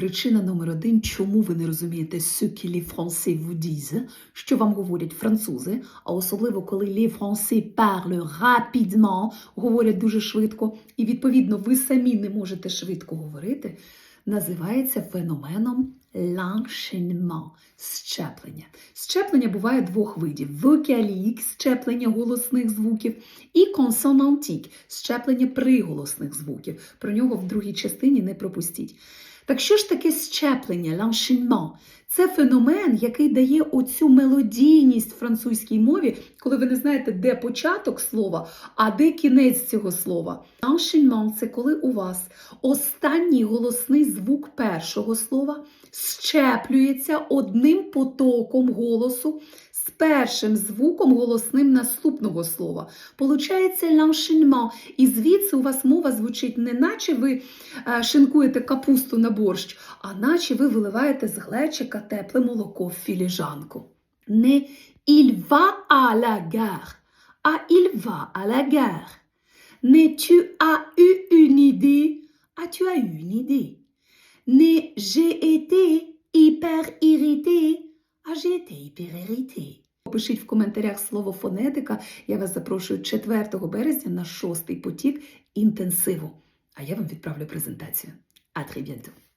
Причина номер один, чому ви не розумієте ce que les français що вам говорять французи, а особливо коли les français parlent rapidement, говорять дуже швидко, і відповідно ви самі не можете швидко говорити, називається феноменом l'enchaînement – щеплення. Щеплення буває двох видів: вокалік – щеплення голосних звуків, і консонантік – щеплення приголосних звуків. Про нього в другій частині не пропустіть. Так що ж таке щеплення, l'enchaînement? Це феномен, який дає оцю мелодійність французькій мові, коли ви не знаєте, де початок слова, а де кінець цього слова. L'enchaînement – це коли у вас останній голосний звук першого слова щеплюється одним потоком голосу з першим звуком голосним наступного слова. Получається l'enchaînement. І звідси у вас мова звучить не наче ви е, шинкуєте капусту на борщ, а наче ви виливаєте з глечика тепле молоко в філіжанку. Не il va à а va à. Не as eu une idée, а tu as une idée. Не j'ai été hyper irrité, а été hyper irrité. Пишіть в коментарях слово фонетика. Я вас запрошую 4 березня на шостий потік інтенсиву. А я вам відправлю презентацію. А très bientôt!